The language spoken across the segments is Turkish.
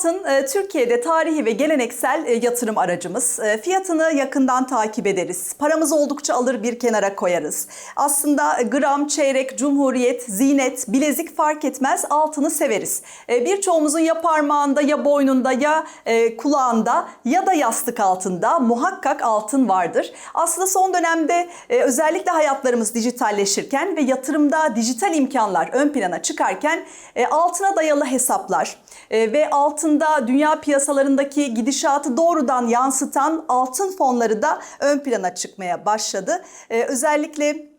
Altın e, Türkiye'de tarihi ve geleneksel e, yatırım aracımız. E, Fiyatını yakından takip ederiz. Paramızı oldukça alır bir kenara koyarız. Aslında gram, çeyrek, cumhuriyet, zinet, bilezik fark etmez altını severiz. Birçoğumuzun ya parmağında ya boynunda ya kulağında ya da yastık altında muhakkak altın vardır. Aslında son dönemde özellikle hayatlarımız dijitalleşirken ve yatırımda dijital imkanlar ön plana çıkarken altına dayalı hesaplar ve altında dünya piyasalarındaki gidişatı doğrudan yansıtan altın fonları da ön plana çıkmaya başladı. E, özellikle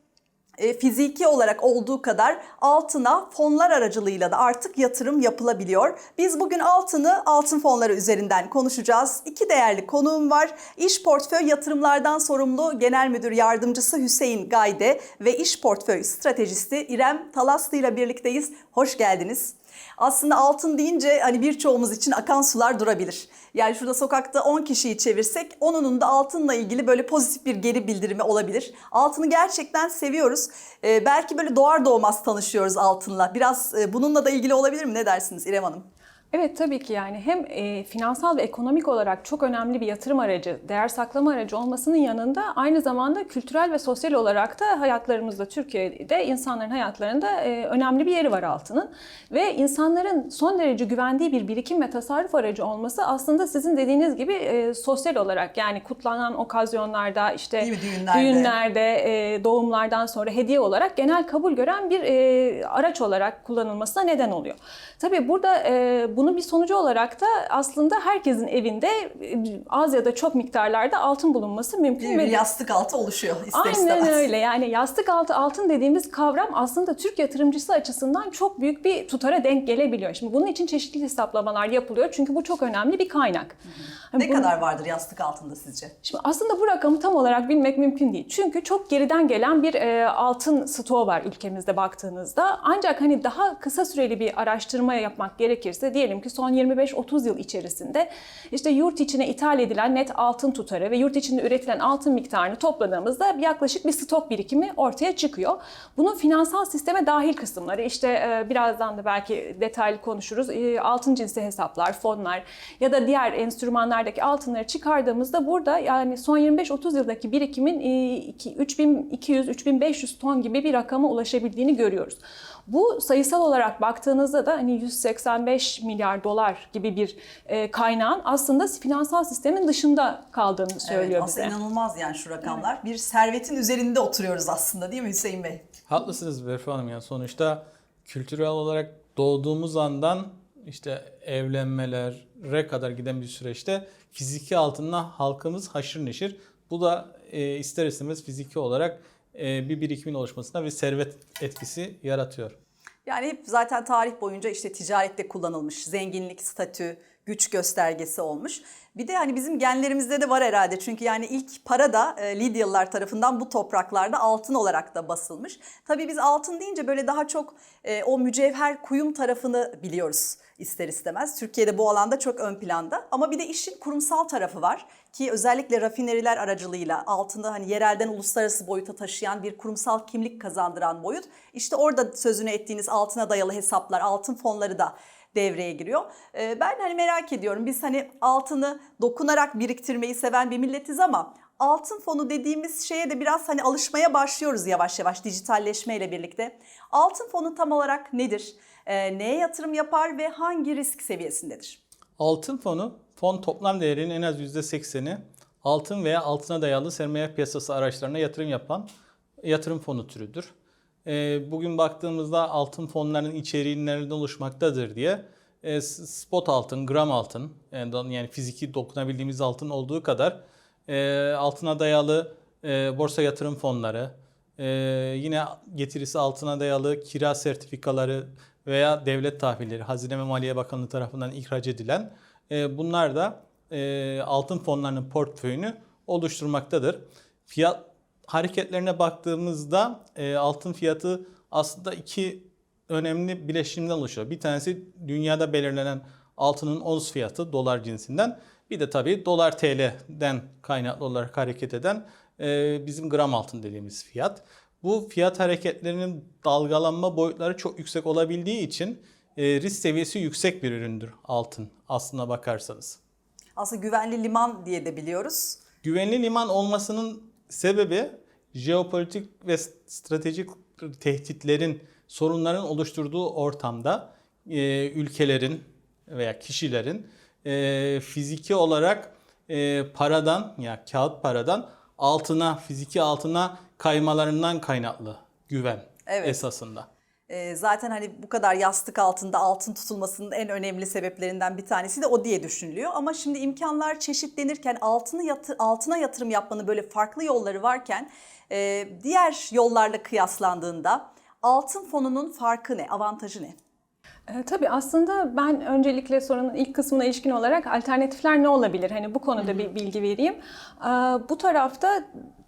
e, fiziki olarak olduğu kadar altına fonlar aracılığıyla da artık yatırım yapılabiliyor. Biz bugün altını altın fonları üzerinden konuşacağız. İki değerli konuğum var. İş portföy yatırımlardan sorumlu Genel Müdür Yardımcısı Hüseyin Gayde ve İş portföy stratejisti İrem Talaslı ile birlikteyiz. Hoş geldiniz. Aslında altın deyince hani birçoğumuz için akan sular durabilir. Yani şurada sokakta 10 kişiyi çevirsek onunun da altınla ilgili böyle pozitif bir geri bildirimi olabilir. Altını gerçekten seviyoruz. Ee, belki böyle doğar doğmaz tanışıyoruz altınla. Biraz e, bununla da ilgili olabilir mi? Ne dersiniz İrem Hanım? Evet tabii ki yani hem e, finansal ve ekonomik olarak çok önemli bir yatırım aracı, değer saklama aracı olmasının yanında aynı zamanda kültürel ve sosyal olarak da hayatlarımızda Türkiye'de insanların hayatlarında e, önemli bir yeri var altının. Ve insanların son derece güvendiği bir birikim ve tasarruf aracı olması aslında sizin dediğiniz gibi e, sosyal olarak yani kutlanan okazyonlarda işte? Düğünlerde. düğünlerde, e, doğumlardan sonra hediye olarak genel kabul gören bir e, araç olarak kullanılmasına neden oluyor. Tabii burada e, bunun bir sonucu olarak da aslında herkesin evinde e, az ya da çok miktarlarda altın bulunması mümkün. Bir ve yastık altı oluşuyor ister Aynen istemez. öyle. Yani yastık altı altın dediğimiz kavram aslında Türk yatırımcısı açısından çok büyük bir tutara denk gelebiliyor. Şimdi bunun için çeşitli hesaplamalar yapılıyor. Çünkü bu çok önemli bir kaynak. Hani Ne bunu- kadar vardır yastık altında sizce? Şimdi aslında bu rakamı tam olarak bilmek mümkün değil. Çünkü çok geriden gelen bir e, altın stoğu var ülkemizde baktığınızda. Ancak hani daha kısa süreli bir araştırma yapmak gerekirse diyelim ki son 25-30 yıl içerisinde işte yurt içine ithal edilen net altın tutarı ve yurt içinde üretilen altın miktarını topladığımızda yaklaşık bir stok birikimi ortaya çıkıyor. Bunun finansal sisteme dahil kısımları işte e, birazdan da belki detaylı konuşuruz. E, altın cinsi hesaplar, fonlar ya da diğer enstrümanlardaki altınları çıkardığımızda burada yani son 25-30 yıldaki birikimin e, iki- 3200-3500 ton gibi bir rakama ulaşabildiğini görüyoruz. Bu sayısal olarak baktığınızda da hani 185 milyar dolar gibi bir e, kaynağın aslında finansal sistemin dışında kaldığını söylüyor evet, bize. aslında inanılmaz yani şu rakamlar. Bir servetin üzerinde oturuyoruz aslında değil mi Hüseyin Bey? Haklısınız Berfu Hanım ya sonuçta kültürel olarak doğduğumuz andan işte evlenmelere kadar giden bir süreçte fiziki altınla halkımız haşır neşir. Bu da e, ister istemez fiziki olarak bir birikimin oluşmasına ve servet etkisi yaratıyor. Yani hep zaten tarih boyunca işte ticarette kullanılmış, zenginlik, statü, güç göstergesi olmuş. Bir de hani bizim genlerimizde de var herhalde çünkü yani ilk para da e, Lidyalılar tarafından bu topraklarda altın olarak da basılmış. Tabii biz altın deyince böyle daha çok e, o mücevher kuyum tarafını biliyoruz ister istemez. Türkiye'de bu alanda çok ön planda ama bir de işin kurumsal tarafı var ki özellikle rafineriler aracılığıyla altını hani yerelden uluslararası boyuta taşıyan bir kurumsal kimlik kazandıran boyut. İşte orada sözünü ettiğiniz altına dayalı hesaplar, altın fonları da devreye giriyor. Ee, Ben hani merak ediyorum biz hani altını dokunarak biriktirmeyi seven bir milletiz ama altın fonu dediğimiz şeye de biraz hani alışmaya başlıyoruz yavaş yavaş dijitalleşmeyle birlikte. Altın fonu tam olarak nedir? Ee, Neye yatırım yapar ve hangi risk seviyesindedir? Altın fonu, fon toplam değerinin en az %80'i altın veya altına dayalı sermaye piyasası araçlarına yatırım yapan yatırım fonu türüdür. Ee, Bugün baktığımızda altın fonlarının içeriği oluşmaktadır diye e, spot altın, gram altın yani fiziki dokunabildiğimiz altın olduğu kadar e, altına dayalı e, borsa yatırım fonları, yine getirisi altına dayalı kira sertifikaları veya devlet tahvilleri Hazine ve Maliye Bakanlığı tarafından ihraç edilen bunlar da altın fonlarının portföyünü oluşturmaktadır. Fiyat hareketlerine baktığımızda e, altın fiyatı aslında iki önemli bileşimden oluşuyor. Bir tanesi dünyada belirlenen altının ons fiyatı dolar cinsinden. Bir de tabii dolar TL'den kaynaklı olarak hareket eden e, bizim gram altın dediğimiz fiyat. Bu fiyat hareketlerinin dalgalanma boyutları çok yüksek olabildiği için e, risk seviyesi yüksek bir üründür altın aslına bakarsanız. Aslında güvenli liman diye de biliyoruz. Güvenli liman olmasının sebebi jeopolitik ve stratejik tehditlerin, sorunların oluşturduğu ortamda e, ülkelerin veya kişilerin e, fiziki olarak e, paradan ya kağıt paradan altına, fiziki altına kaymalarından kaynaklı güven Evet. esasında. Ee, zaten hani bu kadar yastık altında altın tutulmasının en önemli sebeplerinden bir tanesi de o diye düşünülüyor. Ama şimdi imkanlar çeşitlenirken altını yatı, altına yatırım yapmanın böyle farklı yolları varken e, diğer yollarla kıyaslandığında altın fonunun farkı ne, avantajı ne? E, tabii aslında ben öncelikle sorunun ilk kısmına ilişkin olarak alternatifler ne olabilir? Hani bu konuda bir bilgi vereyim. E, bu tarafta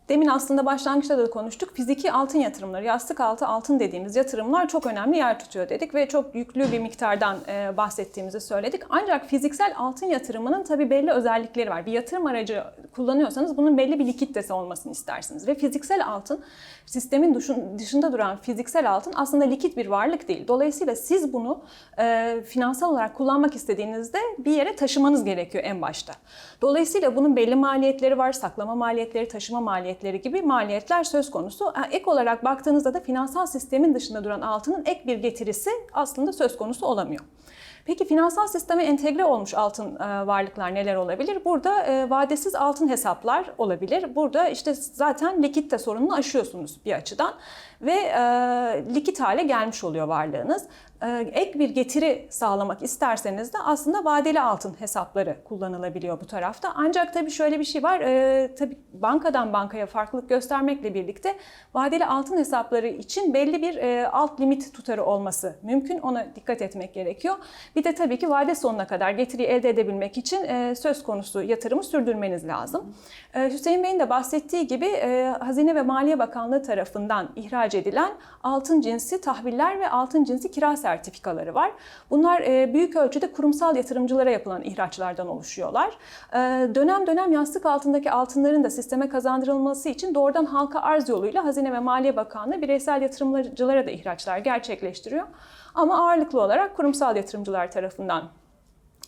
demin aslında başlangıçta da konuştuk. Fiziki altın yatırımları, yastık altı altın dediğimiz yatırımlar çok önemli yer tutuyor dedik ve çok yüklü bir miktardan e, bahsettiğimizi söyledik. Ancak fiziksel altın yatırımının tabii belli özellikleri var. Bir yatırım aracı kullanıyorsanız bunun belli bir likiditesi olmasını istersiniz ve fiziksel altın sistemin dışın- dışında duran fiziksel altın aslında likit bir varlık değil. Dolayısıyla siz bunu e, finansal olarak kullanmak istediğinizde bir yere taşımanız gerekiyor en başta. Dolayısıyla bunun belli maliyetleri var, saklama maliyetleri, taşıma maliyetleri gibi maliyetler söz konusu. Ek olarak baktığınızda da finansal sistemin dışında duran altının ek bir getirisi aslında söz konusu olamıyor. Peki finansal sisteme entegre olmuş altın e, varlıklar neler olabilir? Burada e, vadesiz altın hesaplar olabilir. Burada işte zaten likitte sorununu aşıyorsunuz bir açıdan ve e, likit hale gelmiş oluyor varlığınız. E, ek bir getiri sağlamak isterseniz de aslında vadeli altın hesapları kullanılabiliyor bu tarafta. Ancak tabii şöyle bir şey var. E, tabii bankadan bankaya farklılık göstermekle birlikte vadeli altın hesapları için belli bir e, alt limit tutarı olması mümkün. Ona dikkat etmek gerekiyor. Bir de tabii ki vade sonuna kadar getiriyi elde edebilmek için e, söz konusu yatırımı sürdürmeniz lazım. E, Hüseyin Bey'in de bahsettiği gibi e, Hazine ve Maliye Bakanlığı tarafından ihraç edilen altın cinsi tahviller ve altın cinsi kira sertifikaları var. Bunlar e, büyük ölçüde kurumsal yatırımcılara yapılan ihraçlardan oluşuyorlar. E, dönem dönem yastık altındaki altınların da sisteme kazandırılması için doğrudan halka arz yoluyla Hazine ve Maliye Bakanlığı bireysel yatırımcılara da ihraçlar gerçekleştiriyor. Ama ağırlıklı olarak kurumsal yatırımcılar tarafından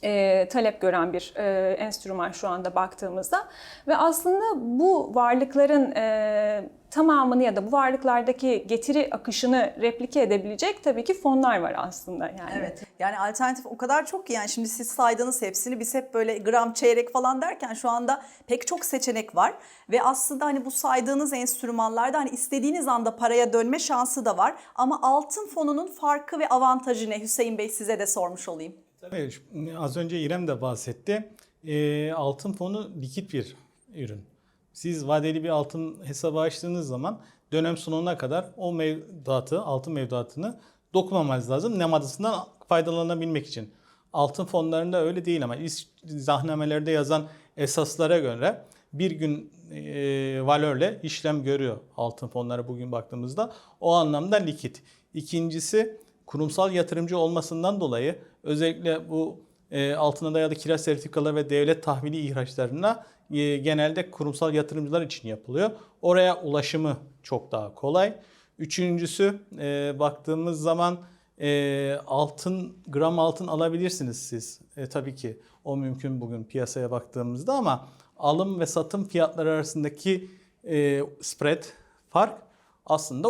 e, talep gören bir e, enstrüman şu anda baktığımızda ve aslında bu varlıkların e, tamamını ya da bu varlıklardaki getiri akışını replike edebilecek tabii ki fonlar var aslında yani. Evet. Yani alternatif o kadar çok ki yani şimdi siz saydığınız hepsini biz hep böyle gram çeyrek falan derken şu anda pek çok seçenek var ve aslında hani bu saydığınız enstrümanlarda hani istediğiniz anda paraya dönme şansı da var ama altın fonunun farkı ve avantajı ne Hüseyin Bey size de sormuş olayım. Tabii az önce İrem de bahsetti. Ee, altın fonu likit bir ürün. Siz vadeli bir altın hesabı açtığınız zaman dönem sonuna kadar o mevduatı, altın mevduatını dokunmamanız lazım. Nemadasından faydalanabilmek için. Altın fonlarında öyle değil ama iş zahnamelerde yazan esaslara göre bir gün e, valörle işlem görüyor altın fonları bugün baktığımızda. O anlamda likit. İkincisi kurumsal yatırımcı olmasından dolayı özellikle bu e, altına dayalı kira sertifikaları ve devlet tahvili ihraçlarına e, genelde kurumsal yatırımcılar için yapılıyor. Oraya ulaşımı çok daha kolay. Üçüncüsü e, baktığımız zaman e, altın gram altın alabilirsiniz siz. E, tabii ki o mümkün bugün piyasaya baktığımızda ama alım ve satım fiyatları arasındaki e, spread fark aslında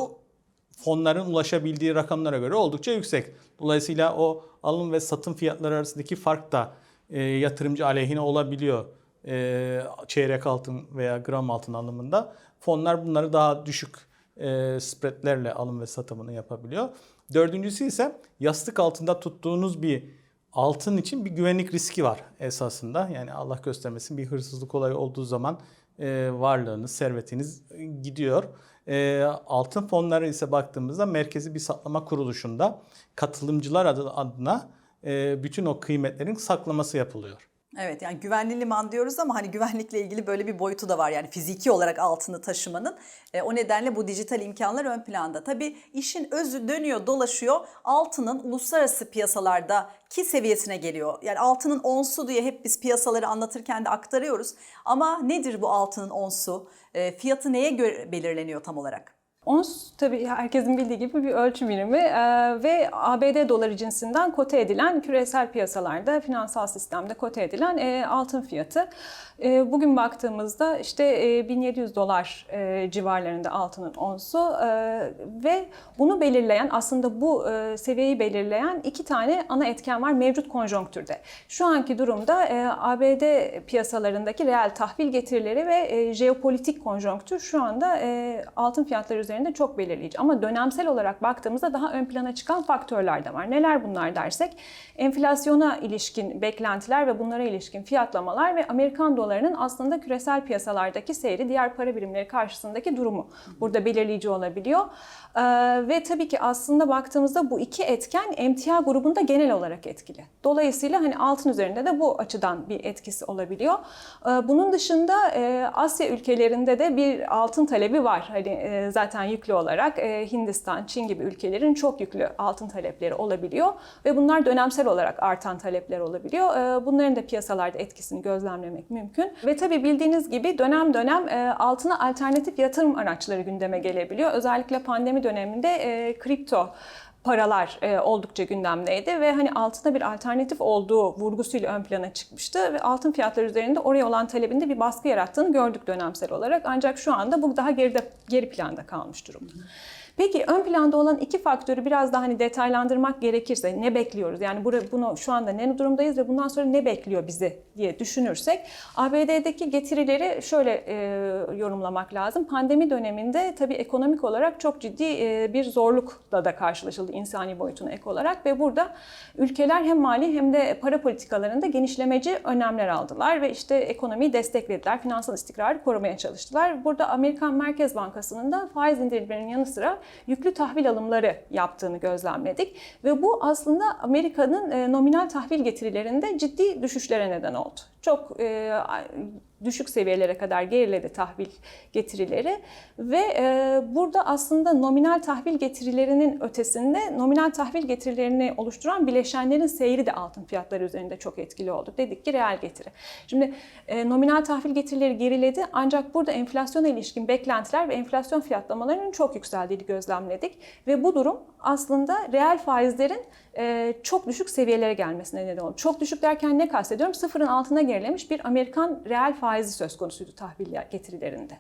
fonların ulaşabildiği rakamlara göre oldukça yüksek. Dolayısıyla o alım ve satım fiyatları arasındaki fark da e, yatırımcı aleyhine olabiliyor. E, çeyrek altın veya gram altın alımında. Fonlar bunları daha düşük e, spreadlerle alım ve satımını yapabiliyor. Dördüncüsü ise yastık altında tuttuğunuz bir altın için bir güvenlik riski var esasında. Yani Allah göstermesin bir hırsızlık olayı olduğu zaman e, varlığınız, servetiniz gidiyor. E, altın fonları ise baktığımızda merkezi bir saklama kuruluşunda katılımcılar adı- adına e, bütün o kıymetlerin saklaması yapılıyor. Evet yani güvenli liman diyoruz ama hani güvenlikle ilgili böyle bir boyutu da var. Yani fiziki olarak altını taşımanın. E, o nedenle bu dijital imkanlar ön planda. Tabii işin özü dönüyor dolaşıyor. Altının uluslararası piyasalarda ki seviyesine geliyor. Yani altının onsu diye hep biz piyasaları anlatırken de aktarıyoruz. Ama nedir bu altının onsu? E, fiyatı neye göre belirleniyor tam olarak? Ons tabii herkesin bildiği gibi bir ölçüm birimi e, ve ABD doları cinsinden kote edilen küresel piyasalarda, finansal sistemde kote edilen e, altın fiyatı. E, bugün baktığımızda işte e, 1700 dolar e, civarlarında altının onsu e, ve bunu belirleyen aslında bu e, seviyeyi belirleyen iki tane ana etken var mevcut konjonktürde. Şu anki durumda e, ABD piyasalarındaki reel tahvil getirileri ve e, jeopolitik konjonktür şu anda e, altın fiyatları üzerinde çok belirleyici. Ama dönemsel olarak baktığımızda daha ön plana çıkan faktörler de var. Neler bunlar dersek? Enflasyona ilişkin beklentiler ve bunlara ilişkin fiyatlamalar ve Amerikan dolarının aslında küresel piyasalardaki seyri, diğer para birimleri karşısındaki durumu burada belirleyici olabiliyor. Ee, ve tabii ki aslında baktığımızda bu iki etken emtia grubunda genel olarak etkili. Dolayısıyla hani altın üzerinde de bu açıdan bir etkisi olabiliyor. Ee, bunun dışında e, Asya ülkelerinde de bir altın talebi var. Hani e, zaten yüklü olarak e, Hindistan, Çin gibi ülkelerin çok yüklü altın talepleri olabiliyor ve bunlar dönemsel olarak artan talepler olabiliyor. Ee, bunların da piyasalarda etkisini gözlemlemek mümkün. Ve tabii bildiğiniz gibi dönem dönem e, altına alternatif yatırım araçları gündeme gelebiliyor. Özellikle pandemi döneminde e, kripto paralar e, oldukça gündemdeydi ve hani altında bir alternatif olduğu vurgusuyla ön plana çıkmıştı ve altın fiyatları üzerinde oraya olan talebinde bir baskı yarattığını gördük dönemsel olarak. Ancak şu anda bu daha geride geri planda kalmış durumda. Peki ön planda olan iki faktörü biraz daha hani detaylandırmak gerekirse ne bekliyoruz? Yani bura- bunu şu anda ne durumdayız ve bundan sonra ne bekliyor bizi diye düşünürsek ABD'deki getirileri şöyle e, yorumlamak lazım. Pandemi döneminde tabii ekonomik olarak çok ciddi e, bir zorlukla da karşılaşıldı insani boyutuna ek olarak ve burada ülkeler hem mali hem de para politikalarında genişlemeci önlemler aldılar ve işte ekonomiyi desteklediler, finansal istikrarı korumaya çalıştılar. Burada Amerikan Merkez Bankası'nın da faiz indirimlerinin yanı sıra yüklü tahvil alımları yaptığını gözlemledik ve bu aslında Amerika'nın e, nominal tahvil getirilerinde ciddi düşüşlere neden oldu. Çok e, düşük seviyelere kadar geriledi tahvil getirileri ve e, burada aslında nominal tahvil getirilerinin ötesinde nominal tahvil getirilerini oluşturan bileşenlerin seyri de altın fiyatları üzerinde çok etkili oldu. Dedik ki reel getiri. Şimdi e, nominal tahvil getirileri geriledi ancak burada enflasyona ilişkin beklentiler ve enflasyon fiyatlamalarının çok yükseldiğini gözlemledik ve bu durum aslında reel faizlerin çok düşük seviyelere gelmesine neden oldu. Çok düşük derken ne kastediyorum? Sıfırın altına gerilemiş bir Amerikan reel faizi söz konusuydu tahvil getirilerinde.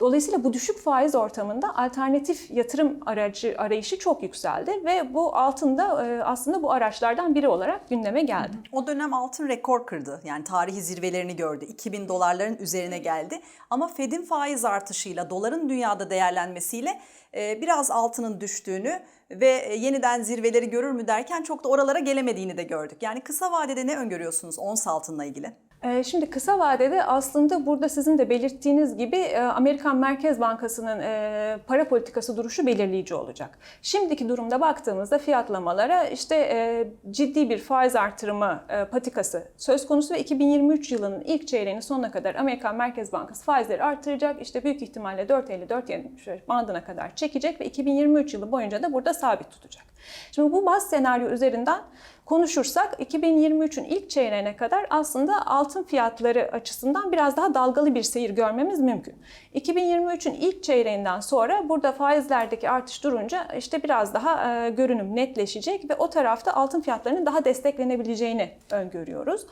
Dolayısıyla bu düşük faiz ortamında alternatif yatırım aracı arayışı çok yükseldi ve bu altında aslında bu araçlardan biri olarak gündeme geldi. O dönem altın rekor kırdı. Yani tarihi zirvelerini gördü. 2000 dolarların üzerine geldi. Ama Fed'in faiz artışıyla doların dünyada değerlenmesiyle biraz altının düştüğünü ve e, yeniden zirveleri görür mü derken çok da oralara gelemediğini de gördük. Yani kısa vadede ne öngörüyorsunuz ons altınla ilgili? Ee, Şimdi kısa vadede aslında burada sizin de belirttiğiniz gibi e, Amerikan Merkez Bankası'nın e, para politikası duruşu belirleyici olacak. Şimdiki durumda baktığımızda fiyatlamalara işte e, ciddi bir faiz artırımı patikası söz konusu ve 2023 yılının ilk çeyreğinin sonuna kadar Amerikan Merkez Bankası faizleri artıracak. İşte büyük ihtimalle 4.50-4.70 bandına kadar çekecek ve 2023 yılı boyunca da burada sabit tutacak. Şimdi bu baz senaryo üzerinden konuşursak 2023'ün ilk çeyreğine kadar aslında altın fiyatları açısından biraz daha dalgalı bir seyir görmemiz mümkün. 2023'ün ilk çeyreğinden sonra burada faizlerdeki artış durunca işte biraz daha e, görünüm netleşecek ve o tarafta altın fiyatlarının daha desteklenebileceğini öngörüyoruz.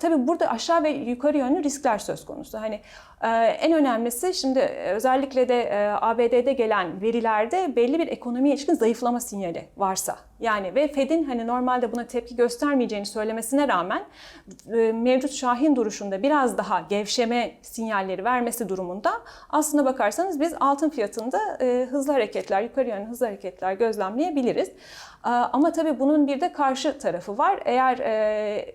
Tabii burada aşağı ve yukarı yönlü riskler söz konusu. Hani e, en önemlisi şimdi özellikle de e, ABD'de gelen verilerde belli bir ekonomiye ilişkin zayıflama sinyali varsa yani ve Fed'in hani normalde buna tepki göstermeyeceğini söylemesine rağmen e, mevcut Şahin duruşunda biraz daha gevşeme sinyalleri vermesi durumunda aslına bakarsanız biz altın fiyatında e, hızlı hareketler, yukarı yönlü hızlı hareketler gözlemleyebiliriz. E, Ama tabii bunun bir de karşı tarafı var. Eğer e,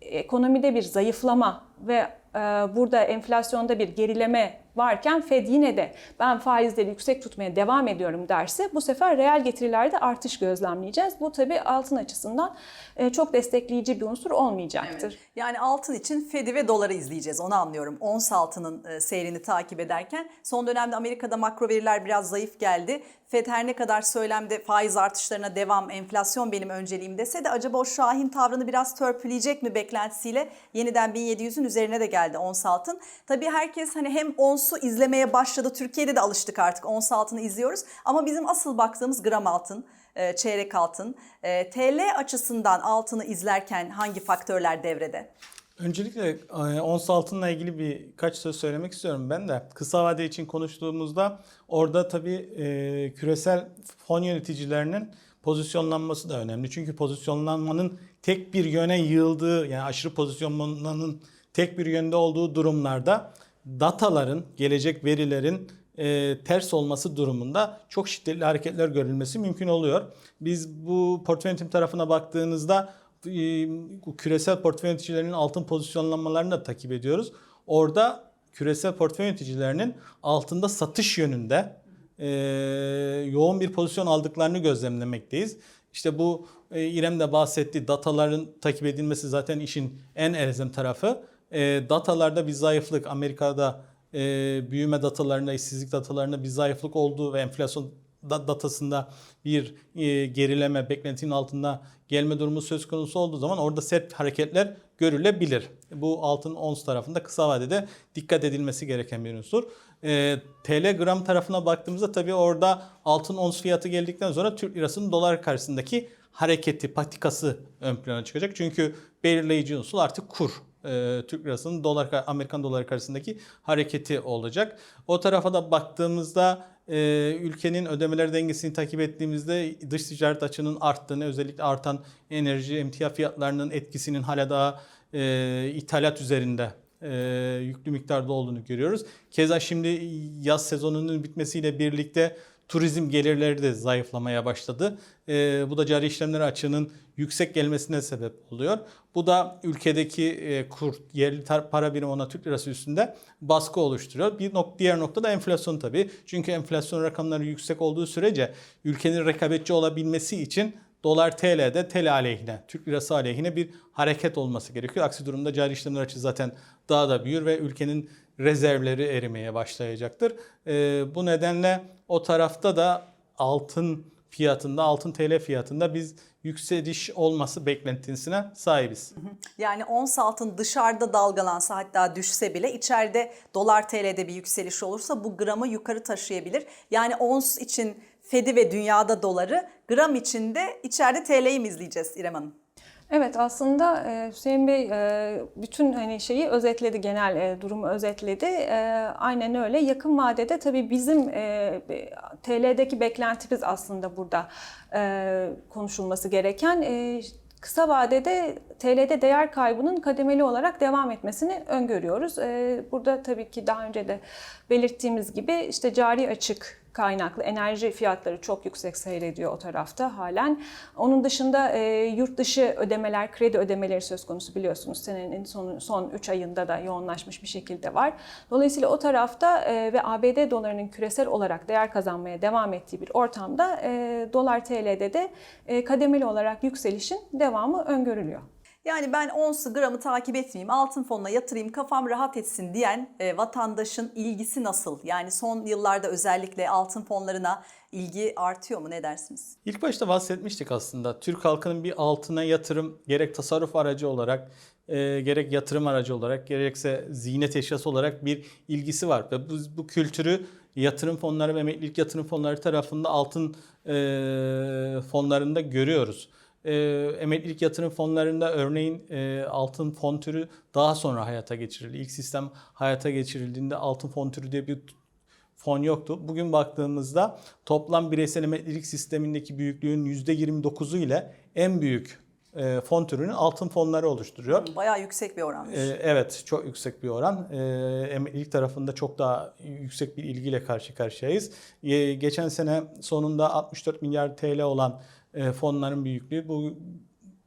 ekonomide bir zayıflama ve e, burada enflasyonda bir gerileme varken Fed yine de ben faizleri yüksek tutmaya devam ediyorum derse bu sefer reel getirilerde artış gözlemleyeceğiz. Bu tabii altın açısından e, çok destekleyici bir unsur olmayacaktır. Yani altın için Fed'i ve doları izleyeceğiz onu anlıyorum. Ons altının e, seyrini takip ederken son dönemde Amerika'da makro veriler biraz zayıf geldi. Fed her ne kadar söylemde faiz artışlarına devam, enflasyon benim önceliğim dese de acaba o Şahin tavrını biraz törpüleyecek mi beklentisiyle yeniden 1700'ün üzerine de geldi ons altın. Tabii herkes hani hem ons onsu izlemeye başladı. Türkiye'de de alıştık artık ons altını izliyoruz. Ama bizim asıl baktığımız gram altın, e, çeyrek altın. E, TL açısından altını izlerken hangi faktörler devrede? Öncelikle e, ons altınla ilgili birkaç söz söylemek istiyorum ben de. Kısa vade için konuştuğumuzda orada tabii küresel fon yöneticilerinin pozisyonlanması da önemli. Çünkü pozisyonlanmanın tek bir yöne yığıldığı yani aşırı pozisyonlanmanın tek bir yönde olduğu durumlarda dataların, gelecek verilerin e, ters olması durumunda çok şiddetli hareketler görülmesi mümkün oluyor. Biz bu portföy yönetim tarafına baktığınızda e, küresel portföy yöneticilerinin altın pozisyonlanmalarını da takip ediyoruz. Orada küresel portföy yöneticilerinin altında satış yönünde e, yoğun bir pozisyon aldıklarını gözlemlemekteyiz. İşte bu e, İrem de bahsetti dataların takip edilmesi zaten işin en elzem tarafı. E, datalarda bir zayıflık Amerika'da e, büyüme datalarında, işsizlik datalarında bir zayıflık olduğu ve enflasyon da- datasında bir e, gerileme, beklentinin altında gelme durumu söz konusu olduğu zaman orada sert hareketler görülebilir. Bu altın ons tarafında kısa vadede dikkat edilmesi gereken bir unsur. E, TL gram tarafına baktığımızda tabii orada altın ons fiyatı geldikten sonra Türk lirasının dolar karşısındaki hareketi, patikası ön plana çıkacak. Çünkü belirleyici unsur artık kur. E, Türk lirasının dolar Amerikan doları karşısındaki hareketi olacak. O tarafa da baktığımızda e, ülkenin ödemeler dengesini takip ettiğimizde dış ticaret açının arttığını, özellikle artan enerji, emtia fiyatlarının etkisinin hala daha e, ithalat üzerinde e, yüklü miktarda olduğunu görüyoruz. Keza şimdi yaz sezonunun bitmesiyle birlikte turizm gelirleri de zayıflamaya başladı. E, bu da cari işlemler açığının yüksek gelmesine sebep oluyor. Bu da ülkedeki e, kur, yerli para birimi ona Türk lirası üstünde baskı oluşturuyor. Bir nok diğer nokta da enflasyon tabii. Çünkü enflasyon rakamları yüksek olduğu sürece ülkenin rekabetçi olabilmesi için dolar TL'de TL aleyhine, Türk lirası aleyhine bir hareket olması gerekiyor. Aksi durumda cari işlemler açığı zaten daha da büyür ve ülkenin rezervleri erimeye başlayacaktır. Ee, bu nedenle o tarafta da altın fiyatında, altın TL fiyatında biz yükseliş olması beklentisine sahibiz. Yani ons altın dışarıda dalgalansa hatta düşse bile içeride dolar TL'de bir yükseliş olursa bu gramı yukarı taşıyabilir. Yani ons için Fed'i ve dünyada doları gram için de içeride TL'yi mi izleyeceğiz İrem Hanım? Evet aslında e, Hüseyin Bey e, bütün hani şeyi özetledi, genel e, durumu özetledi. Aynen öyle. Yakın vadede tabii bizim TL'deki beklentimiz aslında burada konuşulması gereken. Kısa vadede TL'de değer kaybının kademeli olarak devam etmesini öngörüyoruz. Burada tabii ki daha önce de belirttiğimiz gibi işte cari açık kaynaklı enerji fiyatları çok yüksek seyrediyor o tarafta halen. Onun dışında e, yurt dışı ödemeler, kredi ödemeleri söz konusu biliyorsunuz. Senenin son, son 3 ayında da yoğunlaşmış bir şekilde var. Dolayısıyla o tarafta e, ve ABD dolarının küresel olarak değer kazanmaya devam ettiği bir ortamda e, dolar TL'de de e, kademeli olarak yükselişin devamı öngörülüyor. Yani ben onsu gramı takip etmeyeyim, altın fonuna yatırayım, kafam rahat etsin diyen e, vatandaşın ilgisi nasıl? Yani son yıllarda özellikle altın fonlarına ilgi artıyor mu ne dersiniz? İlk başta bahsetmiştik aslında. Türk halkının bir altına yatırım gerek tasarruf aracı olarak e, gerek yatırım aracı olarak gerekse ziynet eşyası olarak bir ilgisi var. Ve bu, bu kültürü yatırım fonları ve emeklilik yatırım fonları tarafında altın e, fonlarında görüyoruz. E, emeklilik yatırım fonlarında örneğin e, altın fon türü daha sonra hayata geçirildi. İlk sistem hayata geçirildiğinde altın fon türü diye bir fon yoktu. Bugün baktığımızda toplam bireysel emeklilik sistemindeki büyüklüğün %29'u ile en büyük e, fon türünü altın fonları oluşturuyor. Bayağı yüksek bir oranmış. E, evet çok yüksek bir oran. E, emeklilik tarafında çok daha yüksek bir ilgiyle karşı karşıyayız. E, geçen sene sonunda 64 milyar TL olan e, fonların büyüklüğü bu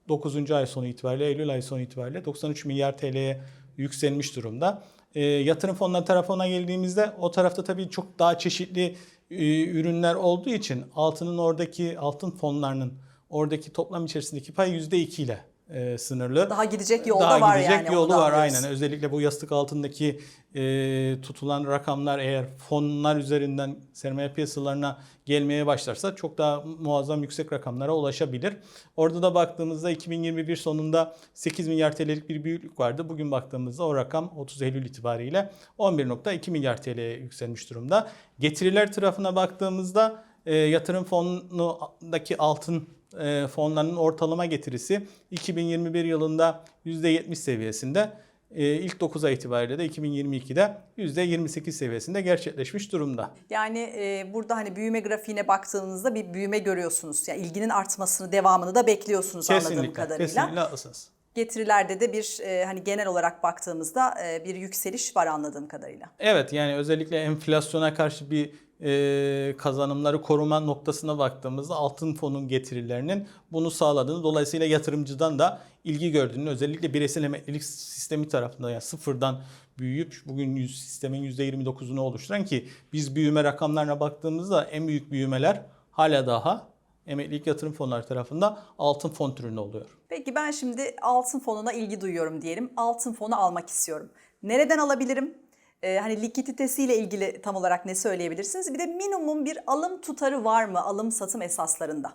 9. ay sonu itibariyle, Eylül ayı sonu itibariyle 93 milyar TL'ye yükselmiş durumda. E, yatırım fonları tarafına geldiğimizde o tarafta tabii çok daha çeşitli e, ürünler olduğu için altının oradaki altın fonlarının oradaki toplam içerisindeki pay %2 ile e, sınırlı. Daha gidecek yolda Daha var gidecek yani. yolu da var anlıyoruz. aynen. Özellikle bu yastık altındaki e, tutulan rakamlar eğer fonlar üzerinden sermaye piyasalarına gelmeye başlarsa çok daha muazzam yüksek rakamlara ulaşabilir. Orada da baktığımızda 2021 sonunda 8 milyar TL'lik bir büyüklük vardı. Bugün baktığımızda o rakam 30 Eylül itibariyle 11.2 milyar TL'ye yükselmiş durumda. Getiriler tarafına baktığımızda e, yatırım fonundaki altın e, fonlarının ortalama getirisi 2021 yılında %70 seviyesinde. E, ilk 9 ay itibariyle de 2022'de %28 seviyesinde gerçekleşmiş durumda. Yani e, burada hani büyüme grafiğine baktığınızda bir büyüme görüyorsunuz. Yani ilginin artmasını, devamını da bekliyorsunuz anladığım Kesinlikle, kadarıyla. kesinlikle asas. Getirilerde de bir e, hani genel olarak baktığımızda e, bir yükseliş var anladığım kadarıyla. Evet yani özellikle enflasyona karşı bir e, kazanımları koruma noktasına baktığımızda altın fonun getirilerinin bunu sağladığını dolayısıyla yatırımcıdan da ilgi gördüğünü özellikle bireysel emeklilik sistemi tarafından yani sıfırdan büyüyüp bugün yüz- sistemin %29'unu oluşturan ki biz büyüme rakamlarına baktığımızda en büyük büyümeler hala daha emeklilik yatırım fonları tarafında altın fon türünde oluyor. Peki ben şimdi altın fonuna ilgi duyuyorum diyelim. Altın fonu almak istiyorum. Nereden alabilirim? Ee, hani likiditesiyle ilgili tam olarak ne söyleyebilirsiniz? Bir de minimum bir alım tutarı var mı alım satım esaslarında?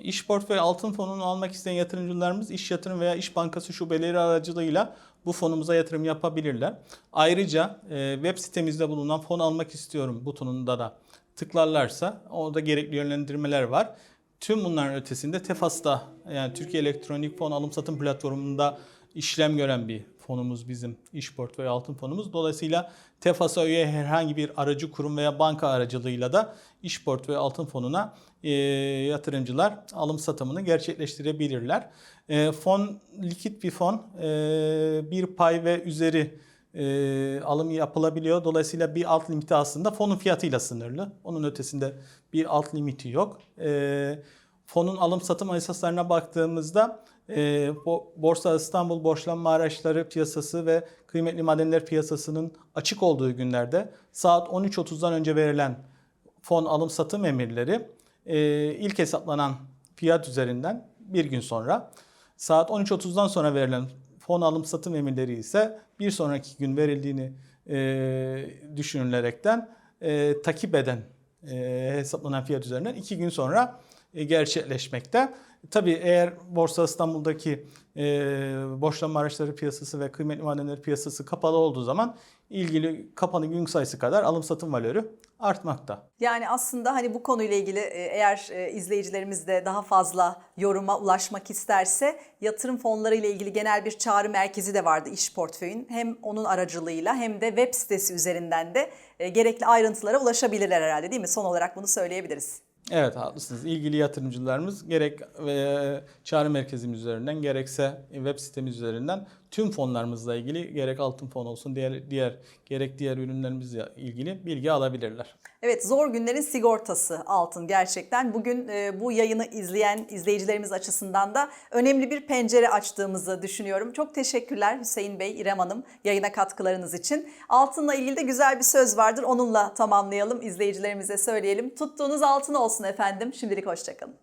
İş portföy altın fonunu almak isteyen yatırımcılarımız iş yatırım veya iş bankası şubeleri aracılığıyla bu fonumuza yatırım yapabilirler. Ayrıca e, web sitemizde bulunan fon almak istiyorum butonunda da tıklarlarsa orada gerekli yönlendirmeler var. Tüm bunların ötesinde Tefas'ta yani Türkiye Elektronik Fon Alım Satım Platformu'nda işlem gören bir fonumuz bizim iş portföy altın fonumuz. Dolayısıyla Tefas'a üye herhangi bir aracı kurum veya banka aracılığıyla da iş portföy altın fonuna e, yatırımcılar alım satımını gerçekleştirebilirler. E, fon likit bir fon. E, bir pay ve üzeri e, alım yapılabiliyor. Dolayısıyla bir alt limiti aslında fonun fiyatıyla sınırlı. Onun ötesinde bir alt limiti yok. E, fonun alım satım esaslarına baktığımızda e, Bo- Borsa İstanbul borçlanma araçları piyasası ve kıymetli madenler piyasasının açık olduğu günlerde saat 13.30'dan önce verilen fon alım satım emirleri e, ilk hesaplanan fiyat üzerinden bir gün sonra saat 13.30'dan sonra verilen fon alım satım emirleri ise bir sonraki gün verildiğini e, düşünülerekten e, takip eden e, hesaplanan fiyat üzerinden iki gün sonra e, gerçekleşmekte. Tabii eğer Borsa İstanbul'daki e, borçlanma araçları piyasası ve kıymetli madenler piyasası kapalı olduğu zaman ilgili kapanı gün sayısı kadar alım satım valörü artmakta. Yani aslında hani bu konuyla ilgili e, eğer e, izleyicilerimiz de daha fazla yoruma ulaşmak isterse yatırım fonları ile ilgili genel bir çağrı merkezi de vardı iş portföyün. Hem onun aracılığıyla hem de web sitesi üzerinden de e, gerekli ayrıntılara ulaşabilirler herhalde değil mi? Son olarak bunu söyleyebiliriz. Evet haklısınız. İlgili yatırımcılarımız gerek e, çağrı merkezimiz üzerinden gerekse web sitemiz üzerinden tüm fonlarımızla ilgili gerek altın fon olsun diğer diğer gerek diğer ürünlerimizle ilgili bilgi alabilirler. Evet zor günlerin sigortası altın gerçekten. Bugün e, bu yayını izleyen izleyicilerimiz açısından da önemli bir pencere açtığımızı düşünüyorum. Çok teşekkürler Hüseyin Bey, İrem Hanım yayına katkılarınız için. Altınla ilgili de güzel bir söz vardır. Onunla tamamlayalım izleyicilerimize söyleyelim. Tuttuğunuz altın olsun efendim. Şimdilik hoşçakalın.